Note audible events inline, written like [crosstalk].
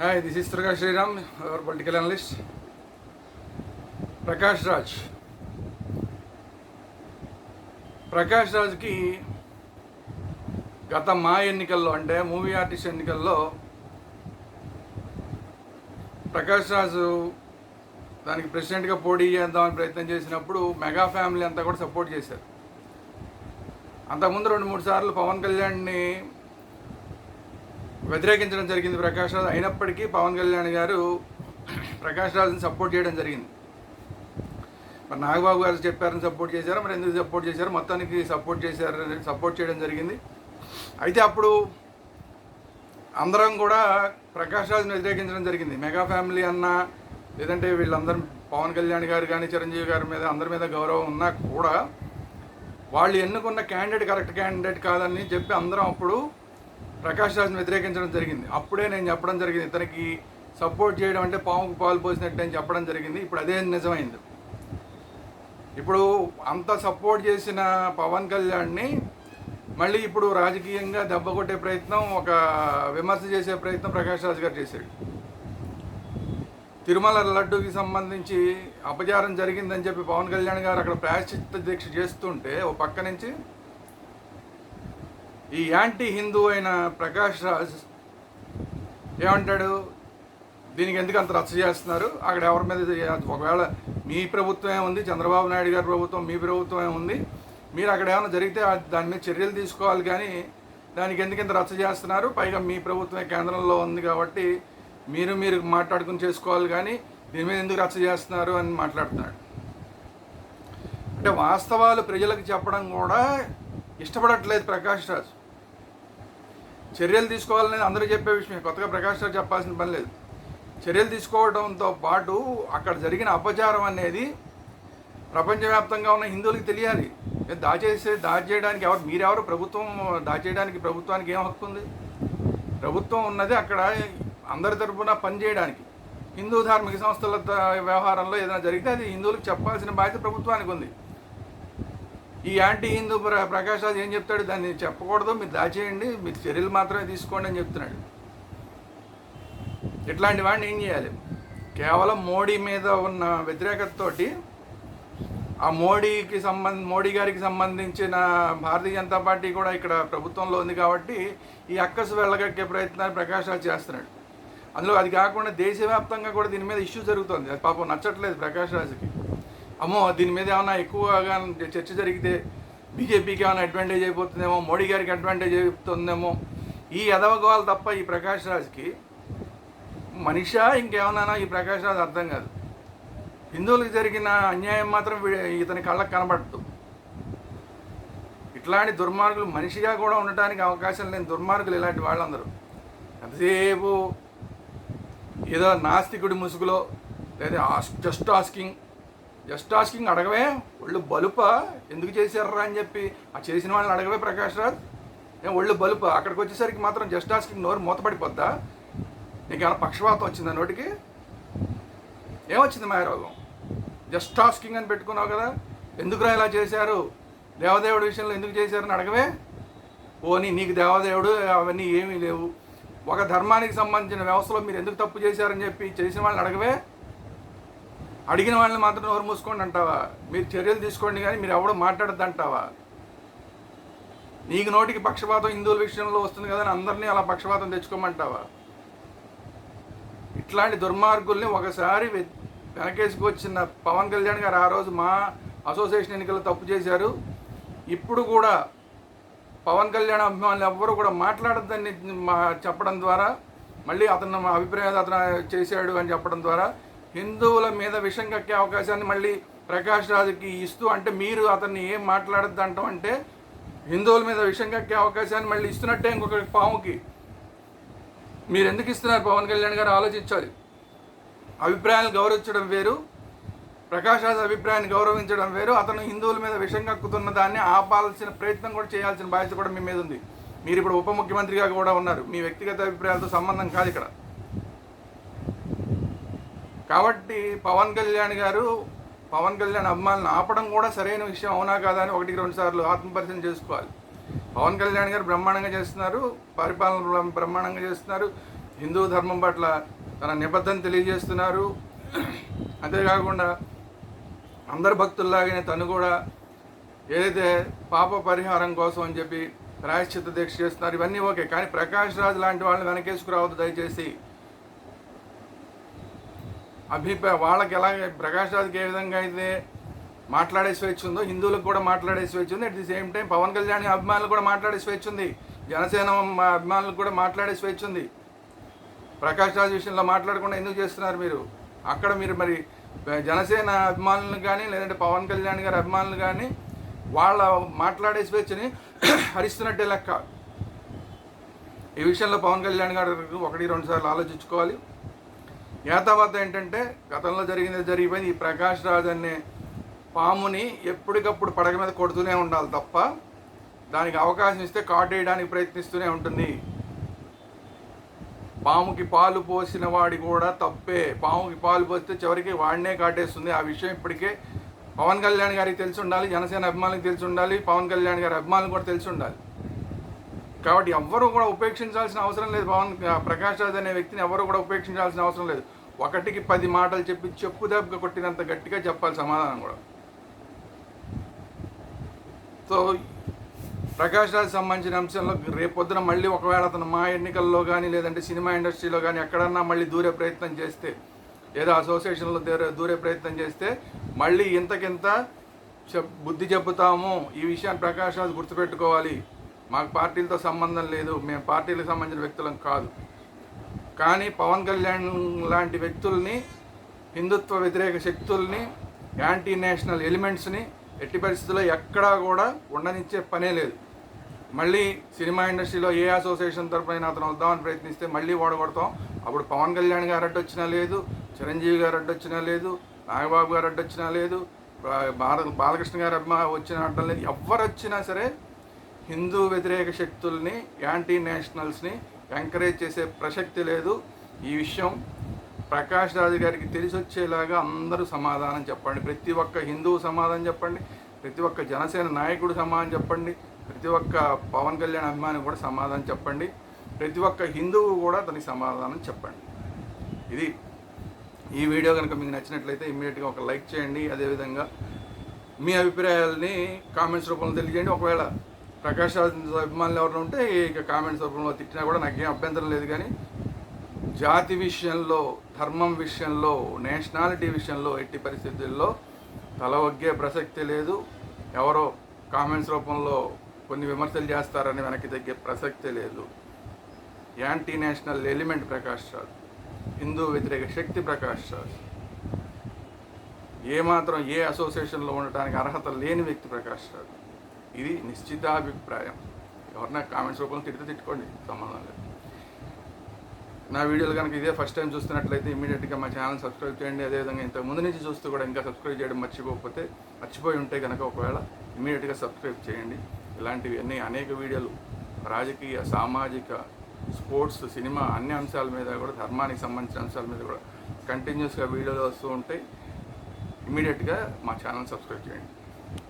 Hi this is Durga Sriram our political analyst Prakash Raj Prakash రాజ్కి గత మా ఎన్నికల్లో అంటే మూవీ ఆర్టిస్ట్ ఎన్నికల్లో ప్రకాష్ రాజు దానికి ప్రెసిడెంట్గా పోటీ చేద్దామని ప్రయత్నం చేసినప్పుడు మెగా ఫ్యామిలీ అంతా కూడా సపోర్ట్ చేశారు. అంతకుముందు రెండు మూడు సార్లు పవన్ కళ్యాణ్ని వ్యతిరేకించడం జరిగింది ప్రకాష్ రాజ్. అయినప్పటికీ పవన్ కళ్యాణ్ గారు ప్రకాష్ రాజ్ని సపోర్ట్ చేయడం జరిగింది. మరి నాగబాబు గారు చెప్పారని సపోర్ట్ చేశారు? మరి ఎందుకు సపోర్ట్ చేశారు? మొత్తానికి సపోర్ట్ చేశారు సపోర్ట్ చేయడం జరిగింది. అయితే అప్పుడు అందరం కూడా ప్రకాష్ రాజ్ని వ్యతిరేకించడం జరిగింది. మెగా ఫ్యామిలీ అన్న లేదంటే వీళ్ళందరూ పవన్ కళ్యాణ్ గారు కానీ చిరంజీవి గారి మీద అందరి మీద గౌరవం ఉన్నా కూడా వాళ్ళు ఎన్నుకున్న క్యాండిడేట్ కరెక్ట్ క్యాండిడేట్ కాదని చెప్పి అందరం అప్పుడు ప్రకాష్ రాజ్ని వ్యతిరేకించడం జరిగింది. అప్పుడే నేను చెప్పడం జరిగింది. ఇతనికి సపోర్ట్ చేయడం అంటే పాముకు పాలు పోసినట్టు అని చెప్పడం జరిగింది. ఇప్పుడు అదే నిజమైంది. ఇప్పుడు అంత సపోర్ట్ చేసిన పవన్ కళ్యాణ్ని మళ్ళీ ఇప్పుడు రాజకీయంగా దెబ్బ కొట్టే ప్రయత్నం ఒక విమర్శ చేసే ప్రయత్నం ప్రకాష్ రాజ్ గారు చేశాడు. తిరుమల లడ్డూకి సంబంధించి అపచారం జరిగిందని చెప్పి పవన్ కళ్యాణ్ గారు అక్కడ ప్రాయశ్చిత్త దీక్ష చేస్తుంటే ఓ పక్క నుంచి ఈ యాంటీ హిందూ అయిన ప్రకాష్ రాజ్ ఏమంటాడు? దీనికి ఎందుకు అంత రచ్చ చేస్తున్నారు? అక్కడ ఎవరి మీద ఒకవేళ మీ ప్రభుత్వమే ఉంది చంద్రబాబు నాయుడు గారి ప్రభుత్వం మీ ప్రభుత్వమే ఉంది. మీరు అక్కడ ఏమైనా జరిగితే దాని మీద చర్యలు తీసుకోవాలి కానీ దానికి ఎందుకు ఇంత రచ్చ చేస్తున్నారు? పైగా మీ ప్రభుత్వమే కేంద్రంలో ఉంది కాబట్టి మీరు మీరు మాట్లాడుకుని చేసుకోవాలి కానీ దీని మీద ఎందుకు రచ్చ చేస్తున్నారు అని మాట్లాడుతున్నాడు. అంటే వాస్తవాలు ప్రజలకు చెప్పడం కూడా ఇష్టపడట్లేదు ప్రకాష్ రాజ్. చర్యలు తీసుకోవాలనేది అందరూ చెప్పే విషయమే. కొత్తగా ప్రకాష్ గారు చెప్పాల్సిన పని లేదు. చర్యలు తీసుకోవడంతో పాటు అక్కడ జరిగిన అపచారం అనేది ప్రపంచవ్యాప్తంగా ఉన్న హిందువులకి తెలియాలి. దాచేసే దాచేయడానికి ఎవరు మీరెవరు ప్రభుత్వం దాచేయడానికి ప్రభుత్వానికి ఏం హక్కు ఉంది? ప్రభుత్వం ఉన్నది అక్కడ అందరి తరపున పనిచేయడానికి హిందూ ధార్మిక సంస్థల వ్యవహారంలో ఏదైనా జరిగితే అది హిందువులకు చెప్పాల్సిన బాధ్యత ప్రభుత్వానికి ఉంది. ఈ యాంటీ హిందూ ప్ర ప్రకాష్ రాజ్ ఏం చెప్తాడు? దాన్ని చెప్పకూడదు మీరు దాచేయండి మీరు చర్యలు మాత్రమే తీసుకోండి అని చెప్తున్నాడు. ఇట్లాంటి వాడిని ఏం చేయాలి? కేవలం మోడీ మీద ఉన్న వ్యతిరేకతతోటి ఆ మోడీకి సంబంధ మోడీ గారికి సంబంధించిన భారతీయ జనతా పార్టీ కూడా ఇక్కడ ప్రభుత్వంలో ఉంది కాబట్టి ఈ అక్కసు వెళ్ళగక్కే ప్రయత్నాలు ప్రకాష్ రాజ్ చేస్తున్నాడు. అందులో అది కాకుండా దేశవ్యాప్తంగా కూడా దీని మీద ఇష్యూ జరుగుతుంది. అది పాపం నచ్చట్లేదు ప్రకాష్ రాజ్కి. అమ్మో దీని మీద ఏమైనా ఎక్కువగా చర్చ జరిగితే బీజేపీకి ఏమైనా అడ్వాంటేజ్ అయిపోతుందేమో మోడీ గారికి అడ్వాంటేజ్ అయిపోతుందేమో. ఈ ఎదవగోవాలి తప్ప ఈ ప్రకాష్ రాజ్కి మనిషా ఇంకేమన్నా ఈ ప్రకాష్ రాజ్ అర్థం కాదు. హిందువులకు జరిగిన అన్యాయం మాత్రం ఇతని కళ్ళకు కనబడదు. ఇట్లాంటి దుర్మార్గులు మనిషిగా కూడా ఉండటానికి అవకాశం లేని దుర్మార్గులు ఇలాంటి వాళ్ళందరూ. ఎంతసేపు ఏదో నాస్తికుడి ముసుగులో లేదా జస్ట్ ఆస్కింగ్ జస్ట్ ఆస్కింగ్ అడగవే. ఒళ్ళు బలుప? ఎందుకు చేశారా అని చెప్పి. ఆ చేసిన వాళ్ళని అడగవే ప్రకాష్ రాజ్. ఏం ఒళ్ళు బలుప? అక్కడికి వచ్చేసరికి మాత్రం జస్ట్ ఆస్కింగ్ నోరు మూతపడిపోద్దా? నీకు ఏమైనా పక్షపాతం వచ్చిందా నోటికి? ఏమొచ్చింది మాయరోగం జస్ట్ ఆస్కింగ్ అని పెట్టుకున్నావు కదా. ఎందుకురా ఇలా చేశారు? దేవదేవుడి విషయంలో ఎందుకు చేశారని అడగవే. పోనీ నీకు దేవదేవుడు అవన్నీ ఏమీ లేవు. ఒక ధర్మానికి సంబంధించిన వ్యవస్థలో మీరు ఎందుకు తప్పు చేశారని చెప్పి చేసిన వాళ్ళని అడగవే. అడిగిన వాళ్ళని మాత్రం నోరు మూసుకోండి అంటావా? మీరు చర్యలు తీసుకోండి కానీ మీరు ఎవడో మాట్లాడద్దు అంటావా? నీకు నోటికి పక్షపాతం హిందువుల విషయంలో వస్తుంది కదా అని అందరినీ అలా పక్షపాతం తెచ్చుకోమంటావా? ఇట్లాంటి దుర్మార్గుల్ని ఒకసారి వెనకేసుకొచ్చిన పవన్ కళ్యాణ్ గారు ఆ రోజు మా అసోసియేషన్ ఎన్నికల్లో తప్పు చేశారు. ఇప్పుడు కూడా పవన్ కళ్యాణ్ అభిమానులు ఎవ్వరూ కూడా మాట్లాడద్దని చెప్పడం ద్వారా మళ్ళీ అతను అభిప్రాయాలు అతను చేశాడు అని చెప్పడం ద్వారా హిందువుల మీద విషం కక్కే అవకాశాన్ని మళ్ళీ ప్రకాష్ రాజుకి ఇస్తూ అంటే మీరు అతన్ని ఏం మాట్లాడద్దు అంటాం అంటే హిందువుల మీద విషం కక్కే అవకాశాన్ని మళ్ళీ ఇస్తున్నట్టే ఇంకొక పాముకి మీరు ఎందుకు ఇస్తున్నారు పవన్ కళ్యాణ్ గారు ఆలోచించాలి. అభిప్రాయాలు గౌరవించడం వేరు ప్రకాష్ రాజ్ అభిప్రాయాన్ని గౌరవించడం వేరు అతను హిందువుల మీద విషం కక్కుతున్న దాన్ని ఆపాల్సిన ప్రయత్నం కూడా చేయాల్సిన బాధ్యత కూడా మీ మీద ఉంది. మీరు ఇప్పుడు ఉప ముఖ్యమంత్రిగా కూడా ఉన్నారు. మీ వ్యక్తిగత అభిప్రాయాలతో సంబంధం కాదు ఇక్కడ. కాబట్టి పవన్ కళ్యాణ్ గారు పవన్ కళ్యాణ్ అభిమానులను ఆపడం కూడా సరైన విషయం అవునా కాదా అని ఒకటికి రెండు సార్లు ఆత్మపరిచయం చేసుకోవాలి. పవన్ కళ్యాణ్ గారు బ్రహ్మాండంగా చేస్తున్నారు పరిపాలన బ్రహ్మాండంగా చేస్తున్నారు హిందూ ధర్మం పట్ల తన నిబద్ధత తెలియజేస్తున్నారు. అంతేకాకుండా అందరు భక్తుల్లాగానే తను కూడా ఏదైతే పాప పరిహారం కోసం అని చెప్పి ప్రాయశ్చిత్త దీక్ష చేస్తున్నారు ఇవన్నీ ఓకే. కానీ ప్రకాష్ రాజ్ లాంటి వాళ్ళని వెనకేసుకురావద్దు దయచేసి. అభిప్రాయ వాళ్ళకి ఎలాగ ప్రకాష్ రాజ్కి ఏ విధంగా అయితే మాట్లాడే స్వేచ్ఛ ఉందో హిందువులకు కూడా మాట్లాడే స్వేచ్ఛ ఉంది. At the same time Pawan Kalyan అభిమానులు కూడా మాట్లాడే స్వేచ్ఛ ఉంది. జనసేన మా అభిమానులకు కూడా మాట్లాడే స్వేచ్ఛ ఉంది. ప్రకాష్ రాజ్ విషయంలో మాట్లాడకుండా ఎందుకు చేస్తున్నారు మీరు? అక్కడ మీరు మరి జనసేన అభిమానులు కానీ లేదంటే పవన్ కళ్యాణ్ గారి అభిమానులు కానీ వాళ్ళ మాట్లాడే స్వేచ్ఛని [coughs] హరిస్తున్నట్టే లెక్క. ఈ విషయంలో పవన్ కళ్యాణ్ గారు ఒకటి రెండు సార్లు ఆలోచించుకోవాలి. యాతావాత ఏంటంటే గతంలో జరిగింది జరిగిపోయింది. ఈ ప్రకాష్ రాజ్ అనే పాముని ఎప్పటికప్పుడు పడగ మీద కొడుతూనే ఉండాలి తప్ప దానికి అవకాశం ఇస్తే కాటేయడానికి ప్రయత్నిస్తూనే ఉంటుంది. పాముకి పాలు పోసిన వాడి కూడా తప్పే. పాముకి పాలు పోస్తే చివరికి వాడినే కాటేస్తుంది. ఆ విషయం ఇప్పటికే పవన్ కళ్యాణ్ గారికి తెలిసి ఉండాలి జనసేన అభిమానులకు తెలిసి ఉండాలి పవన్ కళ్యాణ్ గారి అభిమానులు కూడా తెలిసి ఉండాలి. కాబట్టి ఎవ్వరూ కూడా ఉపేక్షించాల్సిన అవసరం లేదు. పవన్ ప్రకాష్ రాజ్ అనే వ్యక్తిని ఎవరు కూడా ఉపేక్షించాల్సిన అవసరం లేదు. ఒకటికి పది మాటలు చెప్పి చెప్పు దెబ్బ కొట్టినంత గట్టిగా చెప్పాలి సమాధానం కూడా. సో ప్రకాష్ రాజ్ సంబంధించిన అంశంలో రేపొద్దున మళ్ళీ ఒకవేళ అతను మా ఎన్నికల్లో కానీ లేదంటే సినిమా ఇండస్ట్రీలో కానీ ఎక్కడన్నా మళ్ళీ దూరే ప్రయత్నం చేస్తే లేదా అసోసియేషన్లో దూరే దూరే ప్రయత్నం చేస్తే మళ్ళీ ఇంతకింత చెప్ బుద్ధి చెబుతాము. ఈ విషయాన్ని ప్రకాష్ రాజ్ గుర్తుపెట్టుకోవాలి. మాకు పార్టీలతో సంబంధం లేదు మేము పార్టీలకు సంబంధించిన వ్యక్తులం కాదు. కానీ పవన్ కళ్యాణ్ లాంటి వ్యక్తుల్ని హిందుత్వ వ్యతిరేక శక్తుల్ని యాంటీ నేషనల్ ఎలిమెంట్స్ని ఎట్టి పరిస్థితుల్లో ఎక్కడా కూడా ఉండనిచ్చే పనే లేదు. మళ్ళీ సినిమా ఇండస్ట్రీలో ఏ అసోసియేషన్ తరపున అతను వద్దామని ప్రయత్నిస్తే మళ్ళీ ఓడగొడతాం. అప్పుడు పవన్ కళ్యాణ్ గారు అడ్డు వచ్చినా లేదు చిరంజీవి గారు అడ్డు వచ్చినా లేదు నాగబాబు గారు అడ్డు వచ్చినా లేదు బాల బాలకృష్ణ గారు అభిమా వచ్చిన అడ్డం లేదు. ఎవరు వచ్చినా సరే హిందూ వ్యతిరేక శక్తుల్ని యాంటీ నేషనల్స్ని ఎంకరేజ్ చేసే ప్రసక్తి లేదు. ఈ విషయం ప్రకాష్ రాజు గారికి తెలిసి వచ్చేలాగా అందరూ సమాధానం చెప్పండి. ప్రతి ఒక్క హిందువు సమాధానం చెప్పండి. ప్రతి ఒక్క జనసేన నాయకుడు సమాధానం చెప్పండి. ప్రతి ఒక్క పవన్ కళ్యాణ్ అభిమాని కూడా సమాధానం చెప్పండి. ప్రతి ఒక్క హిందువు కూడా దానికి సమాధానం చెప్పండి. ఇది ఈ వీడియో కనుక మీకు నచ్చినట్లయితే ఇమ్మీడియట్గా ఒక లైక్ చేయండి. అదేవిధంగా మీ అభిప్రాయాలని కామెంట్స్ రూపంలో తెలియజేయండి. ఒకవేళ ప్రకాష్ రాజ్ అభిమానులు ఎవరైనా ఉంటే ఇక కామెంట్స్ రూపంలో తిట్టినా కూడా నాకేం అభ్యంతరం లేదు కానీ జాతి విషయంలో ధర్మం విషయంలో నేషనాలిటీ విషయంలో ఎట్టి పరిస్థితుల్లో తల ఒగ్గే ప్రసక్తి లేదు. ఎవరో కామెంట్స్ రూపంలో కొన్ని విమర్శలు చేస్తారని వెనక్కి తగ్గే ప్రసక్తి లేదు. Anti national element Prakash Raj Hindu వ్యతిరేక శక్తి ప్రకాష్ రాజ్. ఏమాత్రం ఏ అసోసియేషన్లో ఉండటానికి అర్హత లేని వ్యక్తి ప్రకాష్ రాజ్. ఇది నిశ్చితాభిప్రాయం. ఎవరన్నా కామెంట్స్ రూపంలో తిడితే తిట్టుకోండి సంబంధం లేదు. నా వీడియోలు కనుక ఇదే ఫస్ట్ టైం చూస్తున్నట్లయితే ఇమీడియట్గా మా ఛానల్ సబ్స్క్రైబ్ చేయండి. అదేవిధంగా ఇంత ముందు నుంచి చూస్తూ కూడా ఇంకా సబ్స్క్రైబ్ చేయడం మర్చిపోకపోతే మర్చిపోయి ఉంటే కనుక ఒకవేళ ఇమీడియట్గా సబ్స్క్రైబ్ చేయండి. ఇలాంటివి అన్ని అనేక వీడియోలు రాజకీయ సామాజిక స్పోర్ట్స్ సినిమా అన్ని అంశాల మీద కూడా ధర్మానికి సంబంధించిన అంశాల మీద కూడా కంటిన్యూస్గా వీడియోలు వస్తూ ఉంటాయి ఇమీడియట్గా మా ఛానల్ సబ్స్క్రైబ్ చేయండి.